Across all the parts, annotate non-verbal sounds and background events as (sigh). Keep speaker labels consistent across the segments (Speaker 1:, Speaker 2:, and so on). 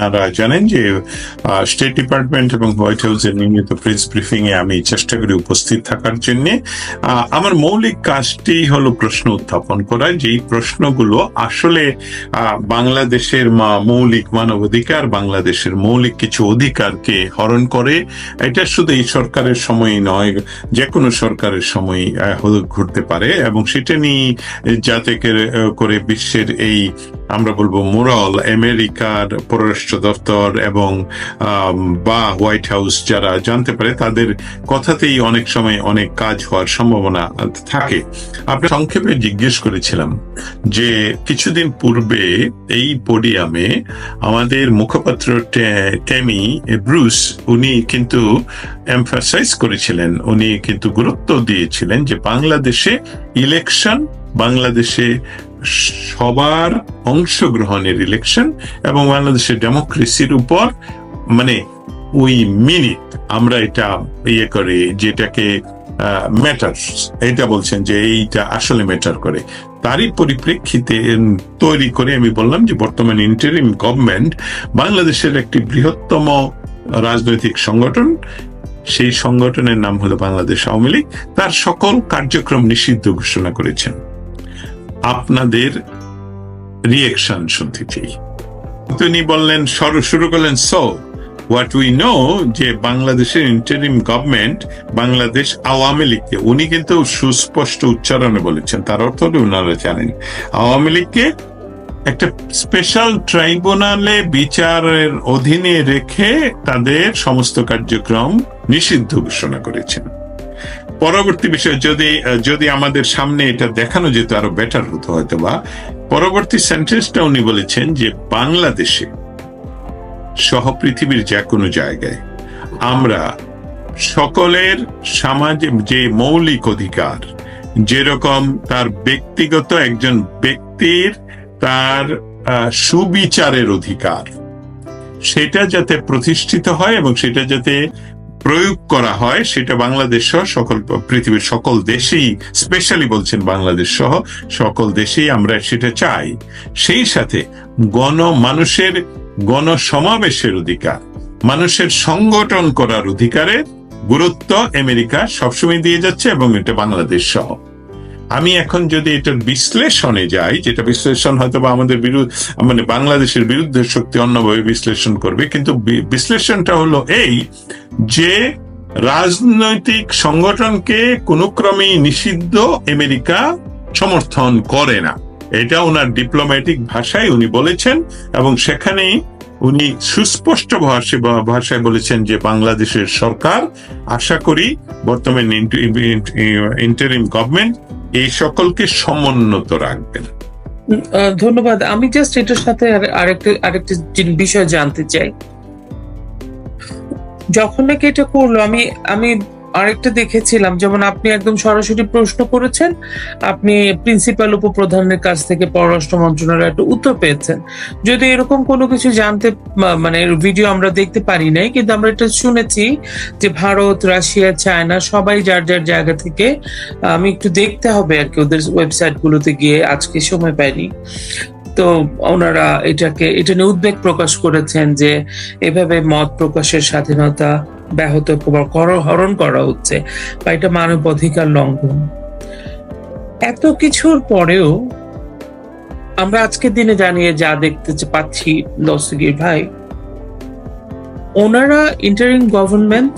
Speaker 1: আপনারা জানেন যে স্টেট ডিপার্টমেন্ট এবং হোয়াইট হাউসের নিয়মিত প্রেস ব্রিফিং এ আমি চেষ্টা করি উপস্থিত থাকার জন্য। আমার মৌলিক কাজটি হলো প্রশ্ন উত্থাপন করা, যেই প্রশ্নগুলো আসলে বাংলাদেশের মৌলিক মানবাধিকার, বাংলাদেশের মৌলিক কিছু অধিকারকে হরণ করে। এটা শুধু এই সরকারের সময় নয় যে কোনো সরকারের সময় ঘটতে পারে এবং সেটা নিয়ে যাতে করে বিশ্বের এই, আমরা বলব মোরাল আমেরিকার পররাষ্ট্র দপ্তর এবং বা হোয়াইট হাউস যারা জানতে পারে, তাদের কথাতেই অনেক সময় অনেক কাজ হওয়ার সম্ভাবনা থাকে। আপনি সংক্ষেপে জিজ্ঞেস করেছিলাম যে, কিছুদিন পূর্বে এই পোডিয়ামে আমাদের মুখপাত্র টেমি ব্রুস উনি কিন্তু এমফাসাইজ করেছিলেন, উনি কিন্তু গুরুত্ব দিয়েছিলেন যে বাংলাদেশে ইলেকশন বাংলাদেশে সবার অংশগ্রহণের ইলেকশন এবং বাংলাদেশের ডেমোক্রেসির উপর মানে ওই মিনিট আমরা এটা ইয়ে করি যেটাকে ম্যাটার এটা বলছেন যে এইটা আসলে ম্যাটার করে। তারই পরিপ্রেক্ষিতে তৈরি করে আমি বললাম যে বর্তমান ইন্টারিম গভর্নমেন্ট বাংলাদেশের একটি বৃহত্তম রাজনৈতিক সংগঠন। সেই সংগঠনের নাম হলো বাংলাদেশ আওয়ামী লীগ। তার সকল কার্যক্রম নিষিদ্ধ ঘোষণা করেছেন। আপনাদের রিয়েকশন শুনতে চাই। তিনি বললেন শুরু করলেন সো হোয়াট উই নো যে বাংলাদেশের ইন্টারিম গভর্নমেন্ট বাংলাদেশ আওয়ামী লীগকে, উনি কিন্তু সুস্পষ্ট উচ্চারণে বলেছেন, তার অর্থ ওনারা জানেন। আওয়ামী লীগকে একটা স্পেশাল ট্রাইব্যুনালে বিচারের অধীনে রেখে তাদের সমস্ত কার্যক্রম নিষিদ্ধ ঘোষণা করেছেন। পরবর্তী বিষয়, যদি যদি আমাদের সামনে এটা দেখানো যেত আরও বেটার হতো হয়তো বা পরবর্তী সেন্টেন্সটা উনি বলেছেন যে, বাংলাদেশে সহ পৃথিবীর যে কোনো জায়গায় আমরা সকলের সমাজে, যে মৌলিক অধিকার, যেরকম তার ব্যক্তিগত একজন ব্যক্তির তার সুবিচারের অধিকার, সেটা যাতে প্রতিষ্ঠিত হয় এবং সেটা যাতে প্রয়োগ করা হয়, সেটা বাংলাদেশ সহ সকল পৃথিবীর সকল দেশেই স্পেশালি বলছেন বাংলাদেশ সহ সকল দেশেই আমরা সেটা চাই। সেই সাথে গণ মানুষের গণ সমাবেশের অধিকার, মানুষের সংগঠন করার অধিকারে গুরুত্ব আমেরিকা সবসময় দিয়ে যাচ্ছে এবং এটা বাংলাদেশ সহ। আমি এখন যদি এটার বিশ্লেষণে যাই, যেটা বিশ্লেষণ হয়তো বা আমাদের বিরুদ্ধে মানে বাংলাদেশের বিরুদ্ধে শক্তি অন্যভাবে বিশ্লেষণ করবে, কিন্তু বিশ্লেষণটা হলো এই যে রাজনৈতিক সংগঠনকে কোনো ক্রমেই নিষিদ্ধ আমেরিকা সমর্থন করে না। এটা ওনার ডিপ্লোম্যাটিক ভাষায় উনি বলেছেন এবং সেখানেই উনি সুস্পষ্ট ভাষায় বলেছেন যে বাংলাদেশের সরকার, আশা করি বর্তমান ইন্টারিম গভর্নমেন্ট এই সকলকে সমুন্নত রাখবেন।
Speaker 2: ধন্যবাদ। আমি জাস্ট এটার সাথে আর- আরেকটা আরেকটা বিষয় জানতে চাই। যখন নাকি এটা করল, আমি আমি আরেকটা দেখেছিলাম, যেমন আপনি একদম সরাসরি প্রশ্ন করেছেন, আপনি প্রিন্সিপাল উপপ্রধানের কাছ থেকে পররাষ্ট্র মন্ত্রণালয় একটা উত্তর পেয়েছেন। যদি এরকম কোনো কিছু জানতে মানে ভিডিও আমরা দেখতে পারি নাই, কিন্তু আমরা এটা শুনেছি যে ভারত, রাশিয়া, চায়না সবাই যার যার জায়গা থেকে, আমি একটু দেখতে হবে আর কি, ওদের ওয়েবসাইট গুলোতে গিয়ে আজকে সময় পাইনি। তো ওনারা এটাকে, এটা নিয়ে উদ্বেগ প্রকাশ করেছেন যে এভাবে মত প্রকাশের স্বাধীনতা ব্যাহত হরণ করা হচ্ছে বা এটা মানব অধিকার লঙ্ঘন। এত কিছুর পরেও আমরা আজকের দিনে জানিয়ে যা দেখতে পাচ্ছি দস্তগীর ভাই, ওনারা ইন্টারিম গভর্নমেন্ট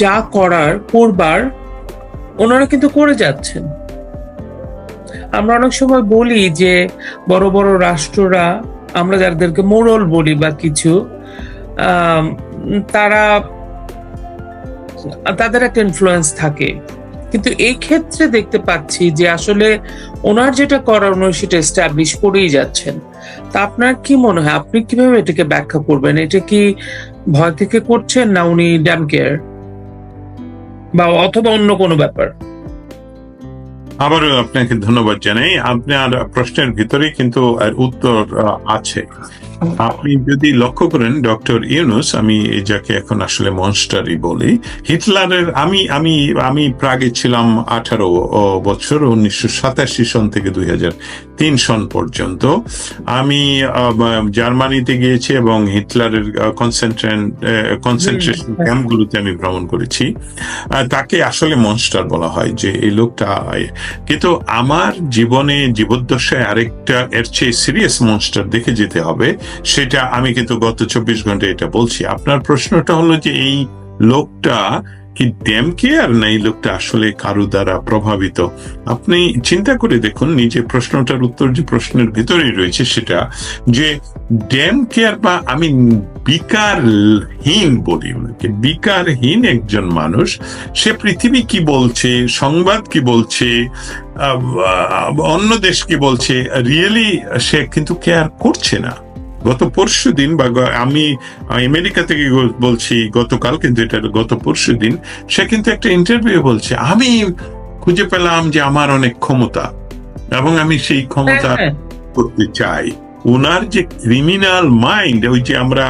Speaker 2: যা করার, করবার, ওনারা কিন্তু করে যাচ্ছেন। আমরা অনেক সময় বলি যে বড় বড় রাষ্ট্ররা, আমরা যাদেরকে মোড়ল বলি বা কিছু তারা, তাদের একটা ইনফ্লুয়েন্স থাকে। কিন্তু এই ক্ষেত্রে দেখতে পাচ্ছি যে আসলে ওনার যেটা করার, উনি সেটা এস্টাবলিশ করেই যাচ্ছেন। তা আপনার কি মনে হয়? আপনি কীভাবে এটাকে ব্যাখ্যা করবেন? এটা কি ভয় থেকে করছেন না উনি ড্যাম কেয়ার বা অথবা অন্য কোনো ব্যাপার?
Speaker 1: আবারও আপনাকে ধন্যবাদ জানাই। আপনার প্রশ্নের ভিতরে কিন্তু উত্তর আছে। আপনি যদি লক্ষ্য করেন ডক্টর ইউনুস আমি যাকে এখন আসলে মনস্টারই বলি হিটলারের আমি আমি আমি প্রাগে ছিলাম আঠারো বছর উনিশশো সাতাশি সন থেকে দুই হাজার তিন সন পর্যন্ত। আমি জার্মানিতে গিয়েছি এবং হিটলারের কনসেন্ট্রেন কনসেন্ট্রেশন। ক্যাম্পগুলোতে আমি ভ্রমণ করেছি। তাকে আসলে মনস্টার বলা হয় যে এই লোকটা কিন্তু আমার জীবনে জীবদ্দশায় আরেকটা এর চেয়ে সিরিয়াস মনস্টার দেখে যেতে হবে সেটা আমি কিন্তু গত চব্বিশ ঘন্টায় এটা বলছি। আপনার প্রশ্নটা হলো যে এই লোকটা কি ড্যাম কেয়ার না এই লোকটা আসলে কারও দ্বারা প্রভাবিত? আপনি চিন্তা করে দেখুন নিজে প্রশ্নটার উত্তর যে প্রশ্নের ভিতরেই রয়েছে সেটা যে ড্যাম কেয়ার বা আমি বিকারহীন বলি ওনাকে, বিকারহীন একজন মানুষ, সে পৃথিবী কি বলছে, সংবাদ কি বলছে অন্য দেশ কি বলছে, রিয়েলি সে কিন্তু কেয়ার করছে না। গত পরশু দিন বা আমি আমেরিকা থেকে বলছি গতকাল কিন্তু এটা গত পরশু দিন সে কিন্তু একটা ইন্টারভিউ বলছে আমি খুঁজে পেলাম যে আমার অনেক ক্ষমতা এবং আমি সেই ক্ষমতা
Speaker 2: হ্যাঁ,
Speaker 1: করতে চাই। ওনার যে ক্রিমিনাল মাইন্ড ওই যে আমরা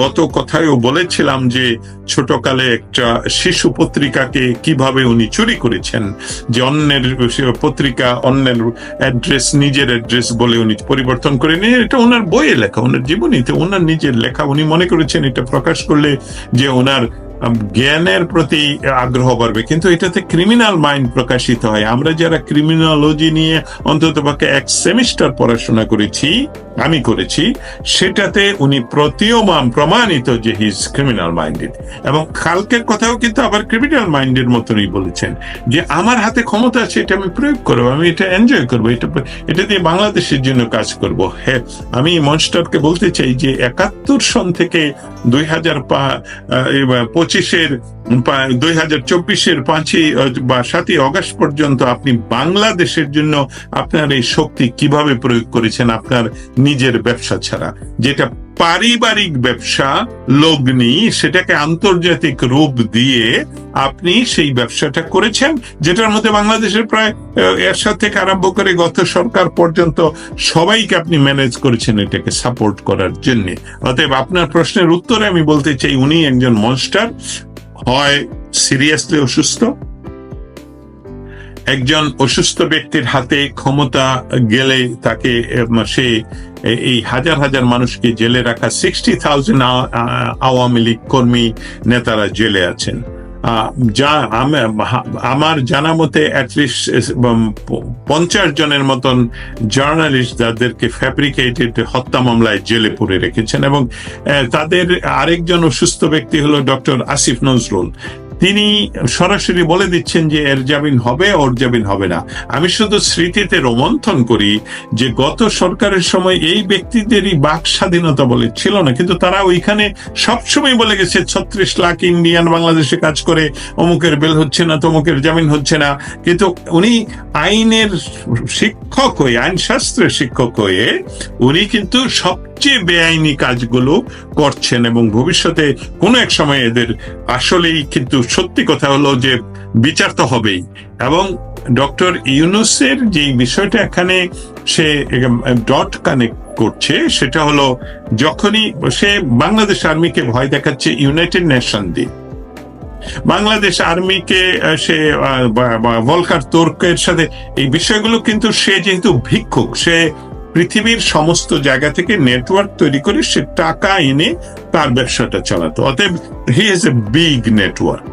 Speaker 1: গত কথায়ও বলেছিলাম যে ছোটকালে একটা শিশু পত্রিকাকে কীভাবে উনি চুরি করেছেন, যে অন্যের পত্রিকা অন্যের অ্যাড্রেস নিজের অ্যাড্রেস বলে উনি পরিবর্তন করে নিয়ে, এটা ওনার বইয়ে লেখা ওনার জীবনীতে ওনার নিজের লেখা উনি মনে করেছেন এটা প্রকাশ করলে যে ওনার জ্ঞানের প্রতি আগ্রহ বাড়বে। কিন্তু এটাতে ক্রিমিনাল মাইন্ড প্রকাশিত হয়। আমরা যারা ক্রিমিনোলজি নিয়ে অন্তত পক্ষে এক সেমিস্টার পড়াশোনা করেছি, আমি করেছি, সেটাতে উনি প্রতীয়মান, প্রমাণিত যে হিজ ক্রিমিনাল মাইন্ডেড এবং কালকের কথাও কিন্তু আবার ক্রিমিনাল মাইন্ডের মতনই বলেছেন যে, আমার হাতে ক্ষমতা আছে, এটা আমি প্রয়োগ করব, আমি এটা এনজয় করব, এটা এটা দিয়ে বাংলাদেশের জন্য কাজ করব। হ্যাঁ আমি মনস্টারকে বলতে চাই যে, একাত্তর সন থেকে দুই হাজার পঁচিশের দুই হাজার চব্বিশের পাঁচই বা সাতই অগস্ট পর্যন্ত আপনি বাংলাদেশের জন্য আপনার এই শক্তি কীভাবে প্রয়োগ করেছেন আপনার নিজের ব্যবসা ছাড়া? যেটা পারিবারিক ব্যবসা, লগ্নি, সেটাকে আন্তর্জাতিক রূপ দিয়ে আপনি সেই ব্যবসাটা করেছেন, যেটার মধ্যে বাংলাদেশের প্রায় এরশাদ থেকে আরম্ভ করে গত সরকার পর্যন্ত সবাইকে আপনি ম্যানেজ করেছেন এটাকে সাপোর্ট করার জন্য। অতএব আপনার প্রশ্নের উত্তরে আমি বলতে চাই, উনি একজন মনস্টার হয় সিরিয়াসলি অসুস্থ? একজন অসুস্থ ব্যক্তির হাতে ক্ষমতা গেলে তাকে সে এই হাজার হাজার মানুষকে জেলে রাখা সিক্সটি থাউজেন্ড আওয়ামী লীগ কর্মী নেতারা জেলে আছেন। যা আমার জানা মতে অ্যাটলিস্ট পঞ্চাশ জনের মতন জার্নালিস্ট যাদেরকে ফ্যাব্রিকেটেড হত্যা মামলায় জেলে পুরে রেখেছেন এবং তাদের আরেকজন অসুস্থ ব্যক্তি হলো ডক্টর আসিফ নজরুল। তিনি সরাসরি বলে দিচ্ছেন যে এর জামিন হবে, ওর জামিন হবে না। আমি শুধু স্মৃতিতে রোমন্থন করি যে গত সরকারের সময় এই ব্যক্তিদেরই বাক স্বাধীনতা বলে ছিল না, কিন্তু তারা ওইখানে সবসময় বলে গেছে, ছত্রিশ লাখ ইন্ডিয়ান বাংলাদেশে কাজ করে, অমুকের বেল হচ্ছে না, তমুকের জামিন হচ্ছে না। কিন্তু উনি আইনের শিক্ষক হয়ে আইন শাস্ত্রের শিক্ষক হয়ে, উনি কিন্তু সবচেয়ে বেআইনি কাজগুলো করছেন এবং ভবিষ্যতে কোনো এক সময় এদের আসলেই কিন্তু সত্যি কথা হলো যে বিচার তো হবেই। এবং ডক্টর ইউনুসের যে বিষয়টা এখানে সে ডট কানেক্ট করছে, সেটা হলো যখনই সে বাংলাদেশ আর্মিকে ভয় দেখাচ্ছে ইউনাইটেড নেশন দিয়ে। বাংলাদেশ আর্মিকে সে ভলকার তুর্কের সাথে এই বিষয়গুলো কিন্তু সে যেহেতু ভিক্ষুক, সে পৃথিবীর সমস্ত জায়গা থেকে নেটওয়ার্ক তৈরি করে সে টাকা এনে তার ব্যবসাটা চালাতো। অতএব he is a big network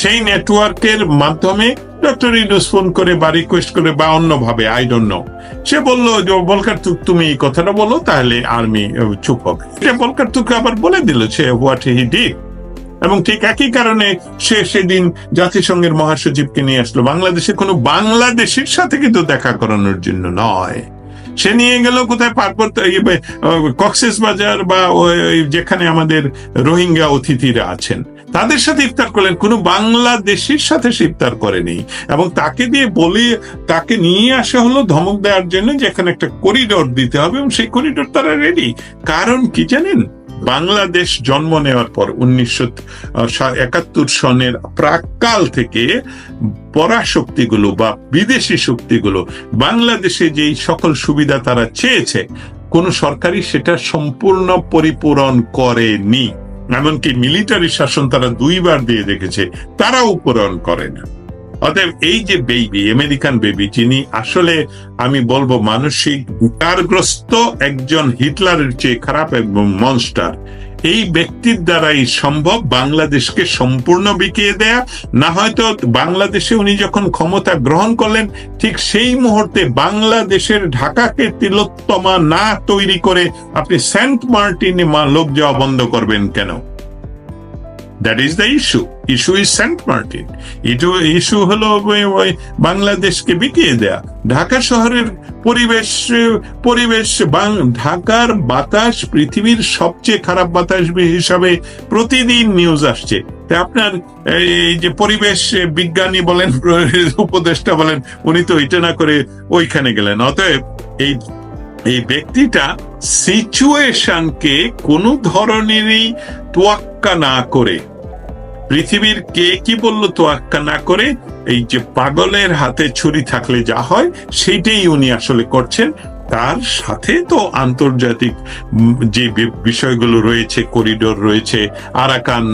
Speaker 1: সেই নেটওয়ার্কের মাধ্যমে ডক্টর ইউনুস ফোন করে বা রিকোয়েস্ট করে বা অন্যভাবে আই ডোন্ট নো সে বলল বলকার তুক, তুমি এই কথাটা বলো, তাহলে আর্মি চুপ হবে। সে বলকার তুকে আবার বলে দিল সে হোয়াট হি ডিড এবং ঠিক একই কারণে সে সেদিন জাতিসংঘের মহাসচিবকে নিয়ে আসলো। বাংলাদেশে কোনো বাংলাদেশের সাথে কিন্তু দেখা করানোর জন্য নয়। সে নিয়ে গেল কোথায়? পার্বত্য কক্সেস বাজার বা যেখানে আমাদের রোহিঙ্গা অতিথিরা আছেন। তাদের সাথে ইফতার করলেন। কোনো বাংলাদেশের সাথে সে ইফতার করেনি। এবং তাকে দিয়ে বলে, তাকে নিয়ে আসা হলো ধমক দেওয়ার জন্য যে এখানে একটা করিডোর দিতে হবে এবং সেই করিডোর তারা রেডি কারণ কি জানেন? বাংলাদেশ জন্ম নেওয়ার পর উনিশশো একাত্তর সনের প্রাককাল থেকে পরাশক্তিগুলো বা বিদেশি শক্তিগুলো, বাংলাদেশে যেই সকল সুবিধা তারা চেয়েছে, কোন সরকারই সেটা সম্পূর্ণ পরিপূরণ করেনি। এমনকি মিলিটারি শাসন তারা দুইবার দিয়ে দেখেছে, তারাও পূরণ করে না। অতএব এই যে বেবি আমেরিকান বেবি যিনি আসলে আমি বলব মানসিক বিকারগ্রস্ত একজন হিটলারের চেয়ে খারাপ এবং মনস্টার এই ব্যক্তির দ্বারাই সম্ভব বাংলাদেশকে সম্পূর্ণ বিকিয়ে দেয়া। না হয়তো বাংলাদেশে উনি যখন ক্ষমতা গ্রহণ করলেন, ঠিক সেই মুহূর্তে বাংলাদেশের ঢাকাকে তিলোত্তমা না তৈরি করে আপনি সেন্ট মার্টিনে মা লোক যাওয়া বন্ধ করবেন কেন? That is the issue issue is Saint Martin. Issue issue হলো ওই- বাংলাদেশকে বিকিয়ে দেয়া। ঢাকা শহরের পরিবেশ পরিবেশ ঢাকার বাতাস পৃথিবীর সবচেয়ে খারাপ বাতাস হিসাবে প্রতিদিন নিউজ আসছে। আপনার, এই যে পরিবেশ বিজ্ঞানী বলেন, (laughs) উপদেষ্টা বলেন, উনি তো এটা না করে ওইখানে গেলেন। অতএব এই এই ব্যক্তিটা সিচুয়েশনকে কোনো ধরনেরই তোয়াক্কা না করে পৃথিবীর কে কি বলল তোয়াক্কা না করে, এই যে পাগলের হাতে ছুরি থাকলে যা হয়, সেইটাই উনি আসলে করছেন। তার সাথে তো আন্তর্জাতিক যে বিষয়গুলো রয়েছে, করিডোর রয়েছে, আরাকান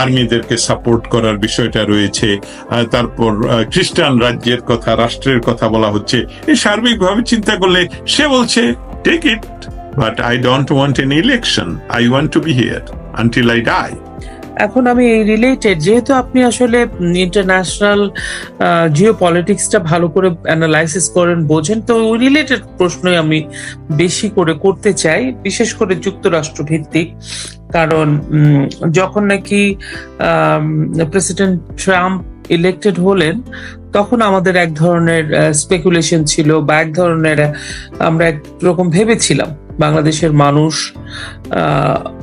Speaker 1: আর্মিদেরকে সাপোর্ট করার বিষয়টা রয়েছে তারপর খ্রিস্টান রাজ্যের কথা, রাষ্ট্রের কথা বলা হচ্ছে এই সার্বিকভাবে চিন্তা করলে সে বলছে take it but I don't want an election I want to be here until I die
Speaker 2: এখন আমি এই রিলেটেড যেহেতু আপনি আসলে ইন্টারন্যাশনাল জিও পলিটিক্সটা ভালো করে অ্যানালাইসিস করেন, বোঝেন, তো ওই রিলেটেড প্রশ্নই আমি বেশি করে করতে চাই, বিশেষ করে যুক্তরাষ্ট্র ভিত্তিক কারণ যখন নাকি প্রেসিডেন্ট ট্রাম্প ইলেক্টেড হলেন, তখন আমাদের এক ধরনের স্পেকুলেশন ছিল বা এক ধরনের আমরা একরকম ভেবেছিলাম, বাংলাদেশের মানুষ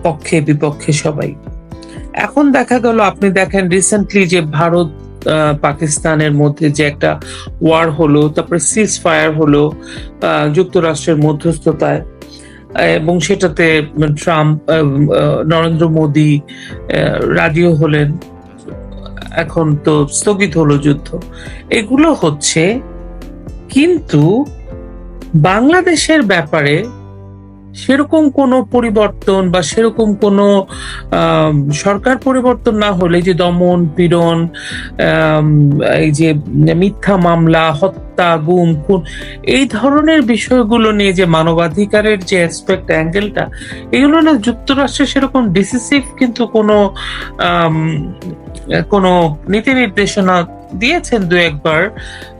Speaker 2: পক্ষে, বিপক্ষে সবাই। এখন দেখা গেল, আপনি দেখেন রিসেন্টলি যে ভারত পাকিস্তানের মধ্যে যে একটা ওয়ার হলো, তারপরে সিজ ফায়ার হলো যুক্তরাষ্ট্রের মধ্যস্থতায়, এবং সেটাতে ট্রাম্প নরেন্দ্র মোদী রাজিও হলেন। এখন তো স্থগিত হলো যুদ্ধ। এগুলো হচ্ছে, কিন্তু বাংলাদেশের ব্যাপারে সেরকম কোনো পরিবর্তন বা সেরকম কোনো সরকার পরিবর্তন না হলে যে দমন, পীড়ন এই যে মিথ্যা মামলা, হত্যা, গুম, খুন, এই ধরনের বিষয়গুলো নিয়ে যে মানবাধিকারের যে অ্যাসপেক্ট অ্যাঙ্গেলটা এগুলো না যুক্তরাষ্ট্রে সেরকম ডিসিসিভ কিন্তু কোনো কোনো নীতি নির্দেশনা দিয়েছেন দু একবার,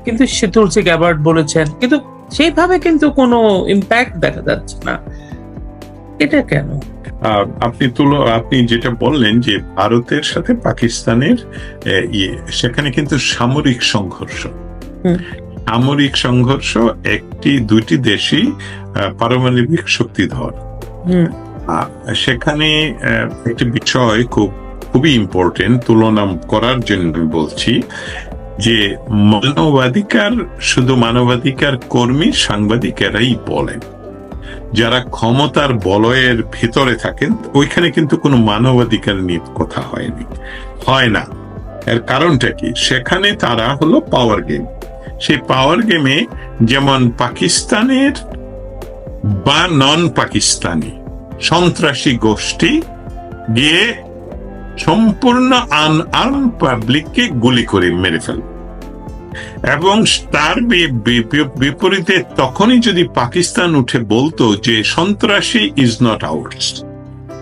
Speaker 2: কিন্তু সে তুলসী গ্যাবার্ড বলেছেন, কিন্তু সেইভাবে কিন্তু কোনো ইম্প্যাক্ট দেখা যাচ্ছে না। এটা কেন?
Speaker 1: আপনি তুলো আপনি যেটা বললেন যে ভারতের সাথে পাকিস্তানের ইয়ে, সেখানে কিন্তু সামরিক সংঘর্ষ। সামরিক সংঘর্ষ একটি দুইটি দেশই পারমাণবিক শক্তিধর। সেখানে একটি বিষয় খুব খুবই ইম্পর্টেন্ট তুলনা করার জন্য আমি বলছি যে মানবাধিকার শুধু মানবাধিকার কর্মী সাংবাদিকেরাই বলেন। যারা ক্ষমতার বলয়ের ভিতরে থাকেন, ওইখানে কিন্তু কোনো মানবাধিকার নিয়ে কথা হয়নি। হয় না। এর কারণটা কি? সেখানে তারা হলো পাওয়ার গেম সেই পাওয়ার গেমে যেমন পাকিস্তানের বা নন পাকিস্তানি সন্ত্রাসী গোষ্ঠী গিয়ে সম্পূর্ণ আনআর্ম পাবলিককে গুলি করে মেরে ফেলবে। এবং তার বিপরীতে তখনই যদি পাকিস্তান উঠে বলতো যে সন্ত্রাসী ইজ নট আউটস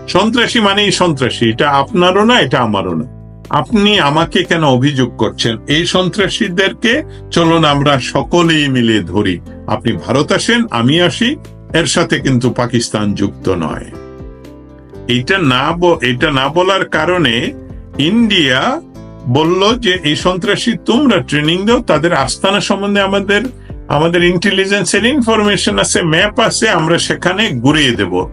Speaker 1: সন্ত্রাসী মানেই সন্ত্রাসী, এটা আপনারও না, এটা আমারও না। আপনি আমাকে কেন অভিযোগ করছেন? এই সন্ত্রাসীদেরকে চলুন আমরা সকলেই মিলে ধরি। আপনি ভারত আসেন, আমি আসি, এর সাথে কিন্তু পাকিস্তান যুক্ত নয়। এটা না এটা না বলার কারণে ইন্ডিয়া বলল যে এই সন্ত্রাসী তোমরা ট্রেনিং দাও, তাদের আস্তানা সম্বন্ধে আমাদের আমাদের ইন্টেলিজেন্সের ইনফরমেশন আছে ম্যাপ আছে, আমরা সেখানে ঘুরিয়ে দেব।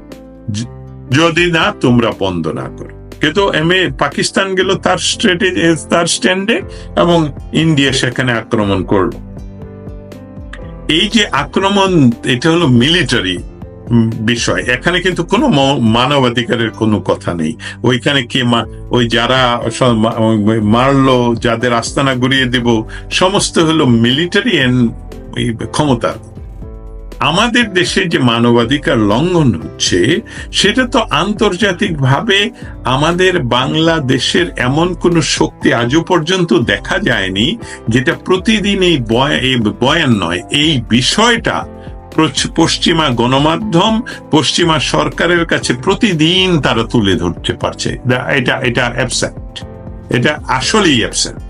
Speaker 1: যদি না, তোমরা বন্ধ না করো। কিন্তু এম পাকিস্তান গেল তার স্ট্র্যাটেজি তার স্ট্যান্ডে এবং ইন্ডিয়া সেখানে আক্রমণ করল। এই যে আক্রমণ, এটা হলো মিলিটারি বিষয়। এখানে কিন্তু কোনো মানবাধিকারের কোনো কথা নেই। ওইখানে কে ওই যারা মারলো, যাদের আস্তানা গুড়িয়ে দিব, সমস্ত হলো মিলিটারি ক্ষমতা। আমাদের দেশে যে মানবাধিকার লঙ্ঘন হচ্ছে, সেটা তো আন্তর্জাতিকভাবে আমাদের বাংলাদেশের এমন কোন শক্তি আজও পর্যন্ত দেখা যায়নি, যেটা প্রতিদিন এই বয়- বয়ান নয়। এই বিষয়টা পশ্চিমা গণমাধ্যম পশ্চিমা সরকারের কাছে প্রতিদিন তারা তুলে ধরতে পারছে। এটা এটা অ্যাবসেন্ট এটা আসলেই অ্যাবসেন্ট